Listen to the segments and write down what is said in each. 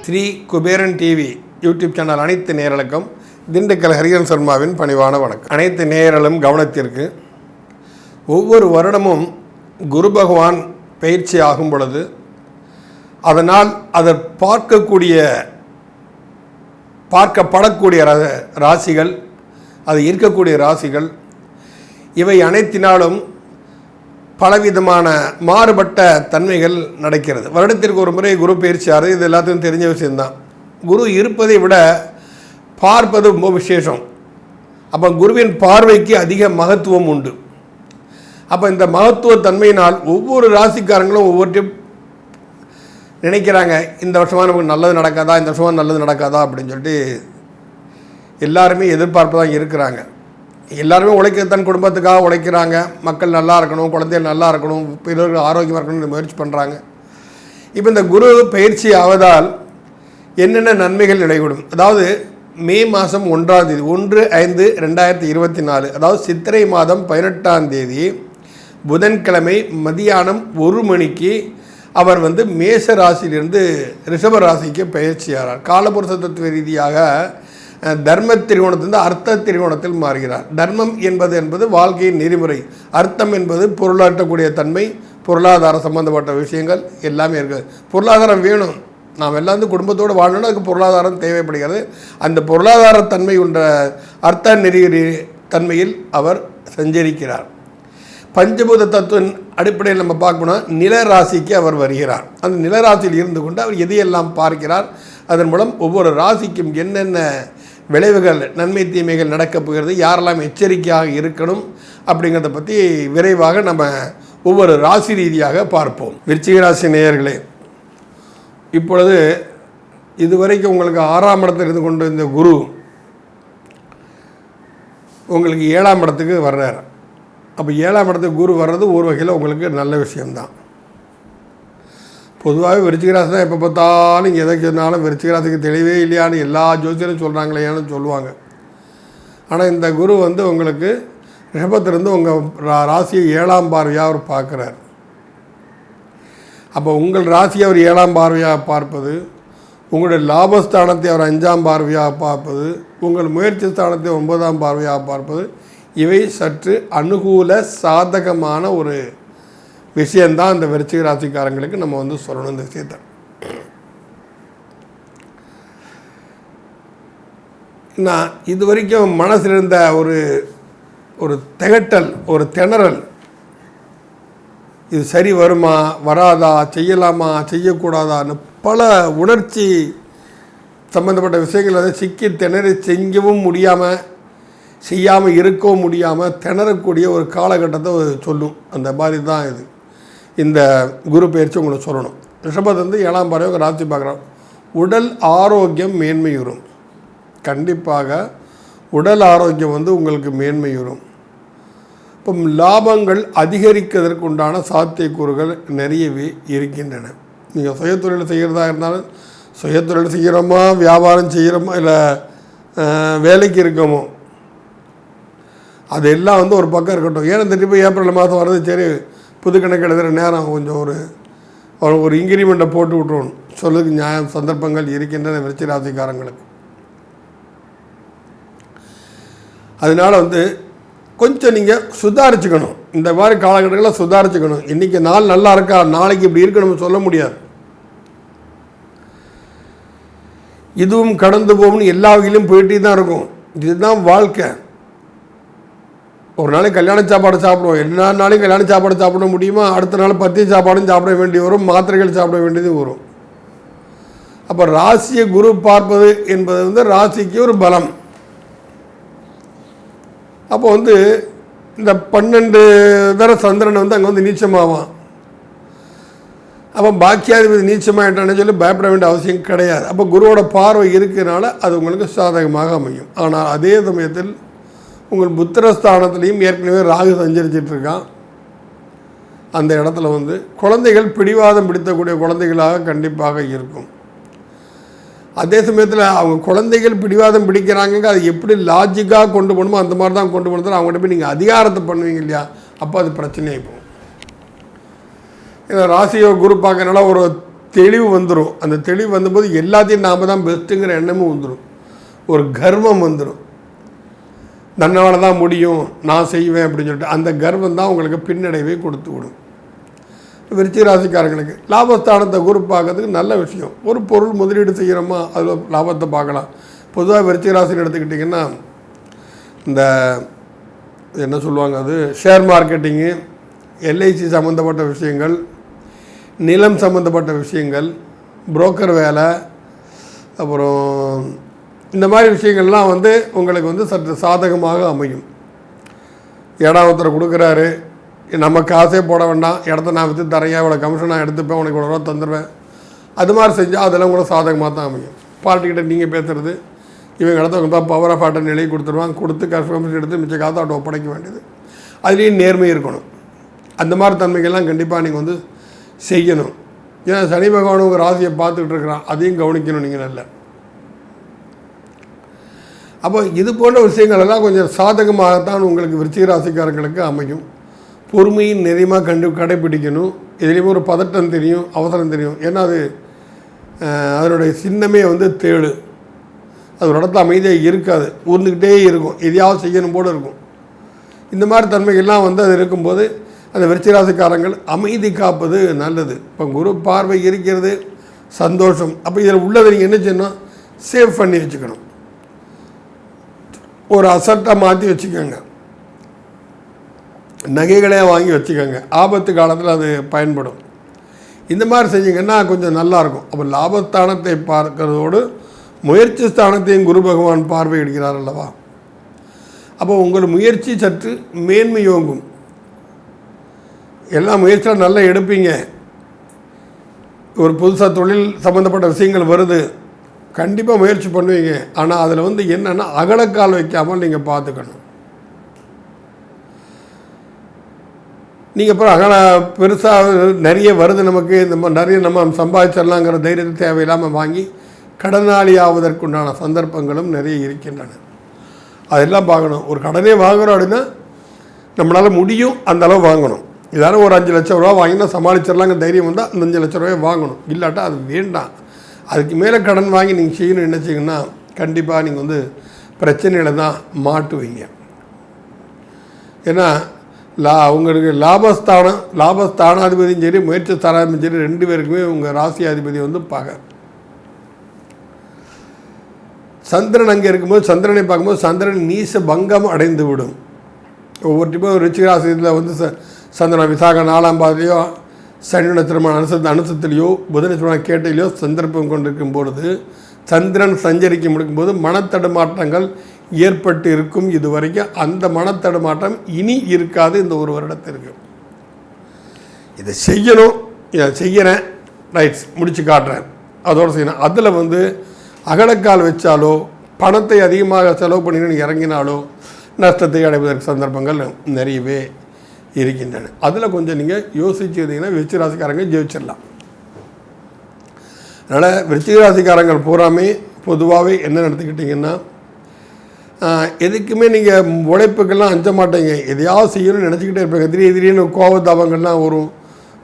Shri Kuberan TV YouTube channel அனைத்து நேரலுக்கும் திண்டுக்கல் ஹரிஹரன் சர்மாவின் பணிவான வணக்கம். அனைத்து நேரலும் கவனத்திற்கு ஒவ்வொரு வருடமும் குரு பகவான் பயிற்சி ஆகும் பொழுது அதனால் அதை பார்க்கக்கூடிய பார்க்கப்படக்கூடிய ர- ராசிகள் அது இருக்கக்கூடிய ராசிகள் இவை அனைத்தினாலும் பலவிதமான மாறுபட்ட தன்மைகள் நடக்கிறது. வருடத்திற்கு ஒரு முறை குரு பயிற்சி ஆறு இது எல்லாத்துக்கும் தெரிஞ்ச விஷயம்தான். குரு இருப்பதை விட பார்ப்பது ரொம்ப விசேஷம். அப்போ குருவின் பார்வைக்கு அதிக மகத்துவம் உண்டு. அப்போ இந்த மகத்துவ தன்மையினால் ஒவ்வொரு ராசிக்காரங்களும் ஒவ்வொருத்தையும் நினைக்கிறாங்க இந்த வருஷமாக நமக்கு நல்லது நடக்காதா இந்த வருஷமாக நல்லது நடக்காதா அப்படின்னு சொல்லிட்டு எல்லாருமே எதிர்பார்ப்பு தான் இருக்கிறாங்க. எல்லாருமே உழைக்க தன் குடும்பத்துக்காக உழைக்கிறாங்க. மக்கள் நல்லா இருக்கணும் குழந்தைகள் நல்லா இருக்கணும் பிறர்கள் ஆரோக்கியமாக இருக்கணும்னு முயற்சி பண்ணுறாங்க இப்போ இந்த குரு பயிற்சி ஆவதால் என்னென்ன நன்மைகள் நிலைகூடும்? அதாவது மே மாதம் ஒன்றாம் தேதி ஒன்று ஐந்து ரெண்டாயிரத்தி இருபத்தி நாலு அதாவது சித்திரை மாதம் பதினெட்டாம் தேதி புதன்கிழமை மதியானம் ஒரு மணிக்கு அவர் வந்து மேச ராசியிலிருந்து ரிஷப ராசிக்கு பயிற்சியாகிறார். காலபுருஷ தத்துவ ரீதியாக தர்ம திரிகோணத்திலிருந்து அர்த்த திரிகோணத்தில் மாறுகிறார். தர்மம் என்பது என்பது வாழ்க்கையின் நெறிமுறை. அர்த்தம் என்பது பொருளாற்றக்கூடிய தன்மை பொருளாதார சம்பந்தப்பட்ட விஷயங்கள் எல்லாமே இருக்குது பொருளாதாரம் வேணும். நாம் எல்லாம் வந்து குடும்பத்தோடு வாழணும் அதுக்கு பொருளாதாரம் தேவைப்படுகிறது. அந்த பொருளாதார தன்மை உள்ள அர்த்த நெறி தன்மையில் அவர் சஞ்சரிக்கிறார். பஞ்சபூத தத்துவின் அடிப்படையில் நம்ம பார்க்கணும் நில ராசிக்கு அவர் வருகிறார். அந்த நில ராசியில் இருந்து கொண்டு அவர் எதையெல்லாம் பார்க்கிறார்? அதன் மூலம் ஒவ்வொரு ராசிக்கும் என்னென்ன விளைவுகள் நன்மை தீமைகள் நடக்கப் போகிறது. யாரெல்லாம் எச்சரிக்கையாக இருக்கணும் அப்படிங்கிறத பற்றி விரைவாக நம்ம ஒவ்வொரு ராசி ரீதியாக பார்ப்போம். விருச்சிக ராசி நேயர்களே இப்பொழுது இதுவரைக்கும் உங்களுக்கு ஆறாம் இடத்தில் இருந்து கொண்டு இந்த குரு உங்களுக்கு ஏழாம் இடத்துக்கு வர்றார். அப்போ ஏழாம் இடத்துக்கு குரு வர்றது ஒரு வகையில் உங்களுக்கு நல்ல விஷயம்தான். பொதுவாகவே விருச்சிகராசி தான் எப்போ பார்த்தாலும் எதை சொன்னாலும் விருச்சிகராசிக்கு தெளிவே இல்லையான்னு எல்லா ஜோசியரும் சொல்கிறாங்களேன்னு சொல்லுவாங்க. ஆனால் இந்த குரு வந்து உங்களுக்கு ரிஷபத்திலிருந்து உங்கள் ரா- ராசியை ஏழாம் பார்வையாக அவர் பார்க்குறார். அப்போ உங்கள் ராசியை அவர் ஏழாம் பார்வையாக பார்ப்பது உங்களுடைய லாபஸ்தானத்தை அவர் அஞ்சாம் பார்வையாக பார்ப்பது உங்கள் முயற்சி ஸ்தானத்தை ஒன்பதாம் பார்வையாக பார்ப்பது இவை சற்று அனுகூல சாதகமான ஒரு விஷயந்தான் இந்த விருச்சிக ராசிக்காரங்களுக்கு நம்ம வந்து சொல்லணும் இந்த விஷயத்தை. நான் இது வரைக்கும் மனசில் இருந்த ஒரு ஒரு திகட்டல் ஒரு திணறல் இது சரி வருமா வராதா செய்யலாமா செய்யக்கூடாதான்னு பல உணர்ச்சி சம்மந்தப்பட்ட விஷயங்கள் வந்து சிக்கி திணறி செய்யவும் முடியாமல் செய்யாமல் இருக்கவும் முடியாமல் திணறக்கூடிய ஒரு காலகட்டத்தை சொல்லும். அந்த மாதிரி தான் இது. இந்த குரு பயிற்சி உங்களுக்கு சொல்லணும். ரிஷபத்தை வந்து ஏழாம் பறவை உங்கள் ராசி பார்க்குறோம் உடல் ஆரோக்கியம் மேன்மையுறும். கண்டிப்பாக உடல் ஆரோக்கியம் வந்து உங்களுக்கு மேன்மையுறும். இப்போ லாபங்கள் அதிகரிக்கிறதற்கு உண்டான சாத்தியக்கூறுகள் நிறையவே இருக்கின்றன. நீங்கள் சுயதொழில் செய்கிறதா இருந்தாலும் சுயதொழில் செய்கிறோமா வியாபாரம் செய்கிறோமா இல்லை வேலைக்கு இருக்கோமோ? அதெல்லாம் வந்து ஒரு பக்கம் இருக்கட்டும். ஏன்னா திருப்பி ஏப்ரல் மாதம் வர்றது சரி புது கணக்கு எழுதுகிற நேரம் கொஞ்சம் ஒரு ஒரு- இன்க்ரிமெண்ட்டை போட்டு விட்ருவோம் சொல்லுக்கு நியாயம் சந்தர்ப்பங்கள் இருக்கின்றன விருச்சி ராசிக்காரங்களுக்கு. அதனால் வந்து கொஞ்சம் நீங்கள் சுதாரிச்சுக்கணும். இந்த மாதிரி காலகட்டங்களில் சுதாரிச்சுக்கணும். இன்றைக்கி நாள் நல்லா இருக்கா? நாளைக்கு இப்படி இருக்கணும்னு சொல்ல முடியாது. இதுவும் கடந்து போகும்னு எல்லா வகையிலும் போயிட்டே தான் இருக்கும். இதுதான் வாழ்க்கை. ஒரு நாளைக்கு கல்யாண சாப்பாடு சாப்பிடுவோம். எல்லா நாளையும் கல்யாண சாப்பாடு சாப்பிட முடியுமா? அடுத்த நாள் பத்திய சாப்பாடும் சாப்பிட வேண்டி வரும். மாத்திரைகள் சாப்பிட வேண்டியது வரும். அப்போ ராசியை குரு பார்ப்பது என்பது வந்து ராசிக்கு ஒரு பலம். அப்போ வந்து இந்த பன்னெண்டு தர சந்திரன் வந்து அங்கே வந்து நீச்சமாவான். அப்போ பாக்கியாதிபதி நீச்சமாயிட்டான்னு சொல்லி பயப்பட வேண்டிய அவசியம் கிடையாது. அப்போ குருவோட பார்வை இருக்கிறனால அது உங்களுக்கு சாதகமாக அமையும். ஆனால் அதே சமயத்தில் உங்கள் புத்திரஸ்தானத்துலேயும் ஏற்கனவே ராகு சஞ்சரிச்சிட்டு இருக்கான் அந்த இடத்துல வந்து குழந்தைகள் பிடிவாதம் பிடித்தக்கூடிய குழந்தைகளாக கண்டிப்பாக இருக்கும். அதே சமயத்தில் அவங்க குழந்தைகள் பிடிவாதம் பிடிக்கிறாங்க அது எப்படி லாஜிக்காக கொண்டு போகணுமோ அந்த மாதிரி தான் கொண்டு போகணும் அவங்ககிட்ட போய் நீங்கள் அதிகாரத்தை பண்ணுவீங்க இல்லையா? அப்போ அது பிரச்சனையாகி போகும். ஏன்னா ராசியோ குரு பார்க்கறனால ஒரு தெளிவு வந்துடும் அந்த தெளிவு வந்தபோது எல்லாத்தையும் நாம் தான் பெஸ்ட்டுங்கிற எண்ணமும் வந்துடும் ஒரு கர்வம் வந்துடும் தன்னால் தான் முடியும் நான் செய்வேன் அப்படின்னு சொல்லிட்டு அந்த கர்வம் தான் உங்களுக்கு பின்னடைவை கொடுத்து விடும். விருச்சிக ராசிக்காரங்களுக்கு லாபஸ்தானத்தை குரு பார்க்கறதுக்கு நல்ல விஷயம். ஒரு பொருள் முதலீடு செய்கிறோமா அதில் லாபத்தை பார்க்கலாம். பொதுவாக விருச்சிக ராசின்னு எடுத்துக்கிட்டிங்கன்னா இந்த என்ன சொல்லுவாங்க அது ஷேர் மார்க்கெட்டிங்கு எல்ஐசி சம்மந்தப்பட்ட விஷயங்கள் நிலம் சம்மந்தப்பட்ட விஷயங்கள் புரோக்கர் வேலை அப்புறம் இந்த மாதிரி விஷயங்கள்லாம் வந்து உங்களுக்கு வந்து சற்று சாதகமாக அமையும். இடம் ஒருத்தர் கொடுக்குறாரு. நம்ம காசே போட வேண்டாம். இடத்த நான் விற்று தரையா இவ்வளோ கமிஷன் நான் எடுத்துப்பேன். உனக்கு இவ்வளோ ரூபா தந்துடுவேன் அது மாதிரி செஞ்சால் அதெல்லாம் கூட சாதகமாக தான் அமையும். பார்ட்டிக்கிட்ட நீங்கள் பேசுகிறது இவங்க இடத்த தான் பவர் ஆஃப் ஆட்டை நிலையை கொடுத்துருவாங்க. கொடுத்து கமிஷன் எடுத்து மிச்ச காசு அவட்ட ஒப்படைக்க வேண்டியது. அதுலேயும் நேர்மை இருக்கணும். அந்த மாதிரி தன்மைகள்லாம் கண்டிப்பாக நீங்கள் வந்து செய்யணும். ஏன்னா சனி பகவான் உங்கள் ராசியை பார்த்துக்கிட்டு இருக்கிறான். அதையும் கவனிக்கணும் நீங்கள் நல்லா. அப்போ இது போன்ற விஷயங்கள் எல்லாம் கொஞ்சம் சாதகமாகத்தான் உங்களுக்கு விருச்சிக ராசிக்காரங்களுக்கு அமையும். பொறுமையின் நிறையமாக கண்டு கடைப்பிடிக்கணும் இதுலேயும் ஒரு பதட்டம் தெரியும் அவசரம் தெரியும். ஏன்னா அது அதனுடைய சின்னமே வந்து தேடு. அது ஒரு இடத்துல அமைதியாக இருக்காது. ஊர்ந்துக்கிட்டே இருக்கும். எதையாவது செய்யணும் போல இருக்கும். இந்த மாதிரி தன்மைகள்லாம் வந்து அது இருக்கும்போது அந்த விருச்சிராசிக்காரங்கள் அமைதி காப்பது நல்லது. இப்போ குரு பார்வை இருக்கிறது சந்தோஷம். அப்போ இதில் உள்ளதை நீங்கள் என்ன செய்யணும் சேவ் பண்ணி வச்சுக்கணும். ஒரு அசட்டை மாற்றி வச்சுக்கோங்க. நகைகளே வாங்கி வச்சுக்கோங்க. ஆபத்து காலத்தில் அது பயன்படும். இந்த மாதிரி செஞ்சீங்கன்னா கொஞ்சம் நல்லாயிருக்கும் அப்போ லாபஸ்தானத்தை பார்க்கறதோடு முயற்சி ஸ்தானத்தையும் குரு பகவான் பார்வையிடுகிறார் அல்லவா? அப்போ உங்கள் முயற்சி சற்று மேன்மை ஓங்கும். எல்லா முயற்சியும் நல்லா எடுப்பீங்க. ஒரு புதுசாக தொழில் சம்மந்தப்பட்ட விஷயங்கள் வருது. கண்டிப்பாக முயற்சி பண்ணுவீங்க. ஆனால் அதில் வந்து என்னென்னா அகலக்கால் வைக்காமல் நீங்கள் பார்த்துக்கணும் நீங்கள் அப்புறம் அகல பெருசாக நிறைய வருது நமக்கு. இந்த மாதிரி நிறைய நம்ம சம்பாதிச்சிடலாங்கிற தைரியத்தை தேவையில்லாமல் வாங்கி கடனாளி ஆவதற்குண்டான சந்தர்ப்பங்களும் நிறைய இருக்கின்றன. அதெல்லாம் பார்க்கணும். ஒரு கடனே வாங்குறோம் அப்படின்னா நம்மளால் முடியும் அந்த அளவு வாங்கணும். இதான ஒரு அஞ்சு லட்சம் ரூபா வாங்கினா சமாளிச்சிடலாங்க தைரியம் வந்தால் அந்த அஞ்சு லட்ச ரூபாய் வாங்கணும். இல்லாட்டா அது வேண்டாம். அதுக்கு மேலே கடன் வாங்கி நீங்கள் செய்யணும்னு நினச்சிங்கன்னா கண்டிப்பாக நீங்கள் வந்து பிரச்சனையில தான் மாட்டுவீங்க. ஏன்னா லா உங்களுக்கு லாபஸ்தானம் லாபஸ்தானாதிபதியும் சரி முயற்சி ஸ்தானாதிபதியும் சரி ரெண்டு பேருக்குமே உங்கள் ராசி அதிபதி வந்து பகை. சந்திரன் அங்கே இருக்கும்போது சந்திரனை பார்க்கும்போது சந்திரன் நீச பங்கம் அடைந்து விடும் ஒவ்வொரு டிப்பும் ரிச்சிகராசியில் வந்து ச சந்திரன் விசாக நாலாம் பாதையோ சனி நட்சத்திரமான அனுசத்து அனுசத்திலேயோ புத நட்சத்திரமான கேட்டையிலையோ சந்தர்ப்பம் கொண்டிருக்கும் பொழுது சந்திரன் சஞ்சரிக்க முடிக்கும்போது மனத்தடுமாற்றங்கள் ஏற்பட்டு இருக்கும் இது வரைக்கும் அந்த மனத்தடுமாற்றம் இனி இருக்காது இந்த ஒரு வருடத்திற்கு. இதை செய்யணும் இதை செய்கிறேன் ரைட்ஸ் முடித்து காட்டுறேன். அதோடு செய்யணும். அதில் வந்து அகலக்கால் வச்சாலோ பணத்தை அதிகமாக செலவு பண்ணின்னு இறங்கினாலோ நஷ்டத்தை அடைவதற்கு சந்தர்ப்பங்கள் நிறையவே இருக்கின்றன. அதில் கொஞ்சம் நீங்கள் யோசிச்சிருந்தீங்கன்னா விருச்சிக ராசிக்காரங்க ஜெயிச்சிடலாம் அதனால் விருச்சிக ராசிக்காரங்கள் பூராமே பொதுவாகவே என்ன நடத்திக்கிட்டிங்கன்னா எதுக்குமே நீங்கள் உழைப்புக்கெல்லாம் அஞ்ச மாட்டீங்க. எதையாவது செய்யணும்னு நினச்சிக்கிட்டே இருப்பீங்க. திடீர் திடீர்னு கோபதாபங்கள்லாம் வரும்.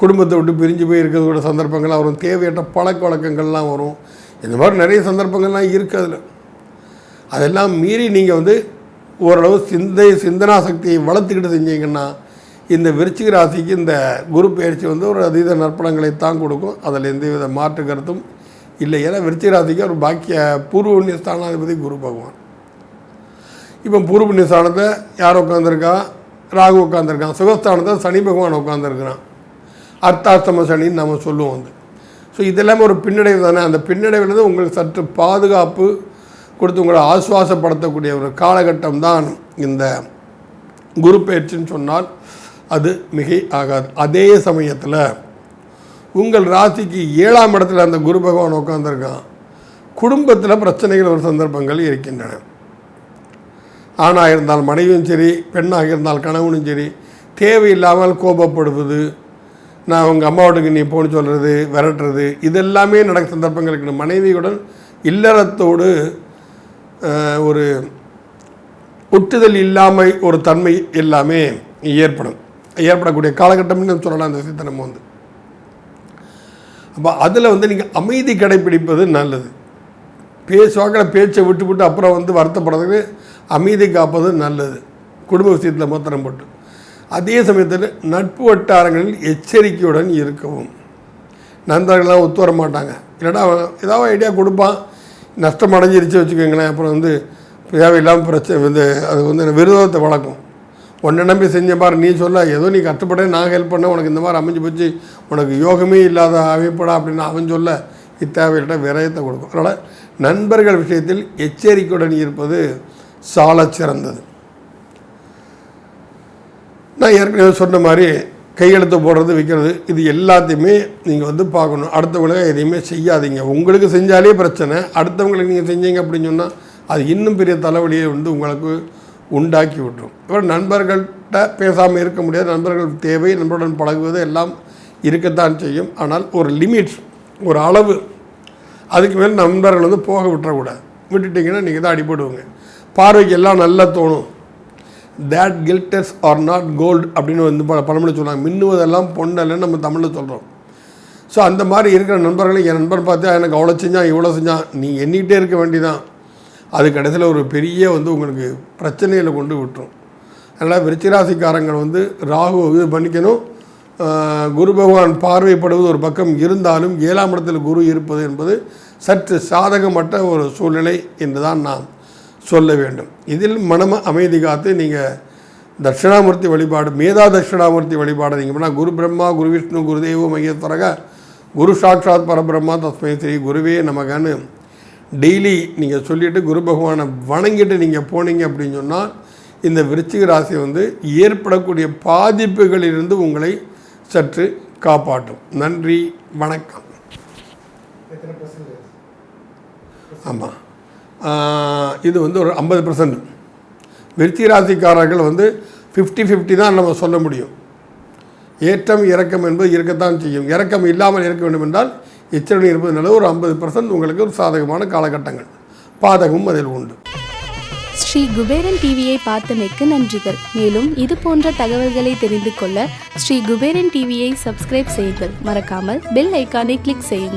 குடும்பத்தை விட்டு பிரிஞ்சு போய் இருக்கிறதோட சந்தர்ப்பங்கள்லாம் வரும். தேவையற்ற பழக்க வழக்கங்கள்லாம் வரும். இந்த மாதிரி நிறைய சந்தர்ப்பங்கள்லாம் இருக்குது அதில். அதெல்லாம் மீறி நீங்கள் வந்து ஓரளவு சிந்தை சிந்தனா சக்தியை வளர்த்துக்கிட்டு செஞ்சீங்கன்னா இந்த விருச்சிக ராசிக்கு இந்த குரு பயிற்சி வந்து ஒரு அதீத நற்பணங்களை தான் கொடுக்கும். அதில் எந்தவித மாற்று கருத்தும் இல்லை. ஏன்னா விருச்சிக ராசிக்கு ஒரு பாக்கிய பூர்வபுண்ணிய ஸ்தானாதிபதி குரு பகவான். இப்போ பூர்வபுண்ணிய ஸ்தானத்தை யார் உட்காந்துருக்கா ராகு உட்காந்துருக்கான் சுகஸ்தானத்தை சனி பகவான் உட்காந்துருக்கிறான் அர்த்தாஷ்டம சனின்னு நம்ம சொல்லுவோம் வந்து. ஸோ இதெல்லாம் ஒரு பின்னடைவு தானே? அந்த பின்னடைவுலேருந்து உங்களுக்கு சற்று பாதுகாப்பு கொடுத்து உங்களை ஆசுவாசப்படுத்தக்கூடிய ஒரு காலகட்டம் தான் இந்த குரு பயிற்சின்னு சொன்னால். அது மிகை ஆகாது. அதே சமயத்தில் உங்கள் ராசிக்கு ஏழாம் இடத்துல அந்த குரு பகவான் உட்காந்துருக்கான் குடும்பத்தில் பிரச்சனைகள் ஒரு சந்தர்ப்பங்கள் இருக்கின்றன. ஆணாக இருந்தால் மனைவியும் சரி பெண்ணாக இருந்தால் கணவனும் சரி தேவையில்லாமல் கோபப்படுவது நான் உங்கள் அம்மா வீட்டுக்கு நீ போன்னு சொல்கிறது விரட்டுறது இதெல்லாமே நடக்க சந்தர்ப்பங்கள் இருக்கணும் மனைவியுடன் இல்லறத்தோடு ஒரு ஒட்டுதல் இல்லாமை ஒரு தன்மை எல்லாமே ஏற்படும். ஏற்படக்கூடிய காலகட்டம்னு சொல்லலாம் அந்த சித்தனம் நம்ம வந்து. அப்போ அதில் வந்து நீங்கள் அமைதி கடைப்பிடிப்பது நல்லது. பேசுவாக்கிற பேச்சை விட்டு விட்டு அப்புறம் வந்து வருத்தப்படுறதுக்கு அமைதி காப்பது நல்லது. குடும்ப விஷயத்தில் மாத்திரம் போட்டு. அதே சமயத்தில் நட்பு வட்டாரங்களில் எச்சரிக்கையுடன் இருக்கவும். நண்பர்கள்லாம் ஒத்து வர மாட்டாங்க. இல்லைன்னா ஏதாவது ஐடியா கொடுப்பான். நஷ்டம் அடைஞ்சிருச்சு வச்சுக்கோங்களேன். அப்புறம் வந்து தேவையில்லாமல் பிரச்சனை வந்து அது வந்து விரோதத்தை வளர்க்கும். உன்னை நம்பி செஞ்ச பாரு நீ சொல்ல ஏதோ நீ கஷ்டப்பட நான் ஹெல்ப் பண்ண உனக்கு இந்த மாதிரி அமைஞ்சு போச்சு உனக்கு யோகமே இல்லாத அமைப்படா அப்படின்னு அவன் சொல்ல இத்தேவையில்லை விரயத்தை கொடுக்கும். அதனால் நண்பர்கள் விஷயத்தில் எச்சரிக்கையுடன் இருப்பது சால சிறந்தது. நான் ஏற்கனவே சொன்ன மாதிரி கையெழுத்து போடுறது வைக்கிறது இது எல்லாத்தையுமே நீங்கள் வந்து பார்க்கணும். அடுத்தவங்களுக்கு எதையுமே செய்யாதீங்க. உங்களுக்கு செஞ்சாலே பிரச்சனை அடுத்தவங்களுக்கு நீங்கள் செஞ்சீங்க அப்படின்னு சொன்னால் அது இன்னும் பெரிய தலைவலியை வந்து உங்களுக்கு உண்டாக்கி விட்டுரும் இவர் நண்பர்கள்ட்ட பேசாமல் இருக்க முடியாது. நண்பர்கள் தேவை நண்பருடன் பழகுவது எல்லாம் இருக்கத்தான் செய்யும். ஆனால் ஒரு லிமிட்ஸ் ஒரு அளவு அதுக்கு மேலே நண்பர்கள் வந்து போக விட்டுறக்கூடாது. விட்டுட்டிங்கன்னா நீங்கள் தான் அடிபடுவோங்க. பார்வைக்கு எல்லாம் நல்லா தோணும். That glitters are not gold அப்படின்னு வந்து ப பழமொழி சொல்லுவாங்க. மின்னுவதெல்லாம் பொண்ணல்லன்னு நம்ம தமிழில் சொல்கிறோம் ஸோ அந்த மாதிரி இருக்கிற நண்பர்களை என் நண்பர் பார்த்தா எனக்கு அவ்வளோ செஞ்சான் இவ்வளோ செஞ்சான். நீ எண்ணிக்கிட்டே இருக்க வேண்டியதான் அது கடைசியில் ஒரு பெரிய வந்து உங்களுக்கு பிரச்சனையில் கொண்டு விட்டுரும். அதனால் விருச்சிராசிக்காரங்கள் வந்து ராகு இது பண்ணிக்கணும். குரு பகவான் பார்வைப்படுவது ஒரு பக்கம் இருந்தாலும் ஏழாம் இடத்தில் குரு இருப்பது என்பது சற்று சாதகமற்ற ஒரு சூழ்நிலை என்று தான் நாம் சொல்ல வேண்டும். இதில் மனம அமைதி காத்து நீங்கள் தட்சிணாமூர்த்தி வழிபாடு மேதா தட்சிணாமூர்த்தி வழிபாடு நீங்கள் பண்ணால் குரு பிரம்மா குரு விஷ்ணு குருதேவோ மையத்தரக குரு சாட்சாத் பரபிரம்மா தஸ்மை ஸ்ரீ குருவே நமகன்னு டெய்லி நீங்கள் சொல்லிவிட்டு குரு பகவானை வணங்கிட்டு நீங்கள் போனீங்க அப்படின்னு சொன்னால் இந்த விருச்சிக ராசி வந்து ஏற்படக்கூடிய பாதிப்புகளிலிருந்து உங்களை சற்று காப்பாற்றும். நன்றி வணக்கம். ஆமாம் இது வந்து ஒரு ஐம்பது பர்சன்ட் விருச்சிக ராசிக்காரர்கள் வந்து ஃபிஃப்டி ஃபிஃப்டி தான் நம்ம சொல்ல முடியும். ஏற்றம் இறக்கம் என்பது இருக்கத்தான் செய்யும். இறக்கம் இல்லாமல் இருக்க வேண்டும் என்றால் எச்சரிக்கை இருப்பது ஒரு ஐம்பது பர்சன்ட் உங்களுக்கு ஒரு சாதகமான காலகட்டங்கள். பாதகமும் அதில் உண்டு. ஸ்ரீ குபேரன் டிவியை பார்த்தமைக்கு நன்றிகள். மேலும் இது போன்ற தகவல்களை தெரிந்து கொள்ள ஸ்ரீ குபேரன் டிவியை சப்ஸ்கிரைப் செய்யுங்கள். மறக்காமல் பெல் ஐக்கானை கிளிக் செய்யுங்கள்.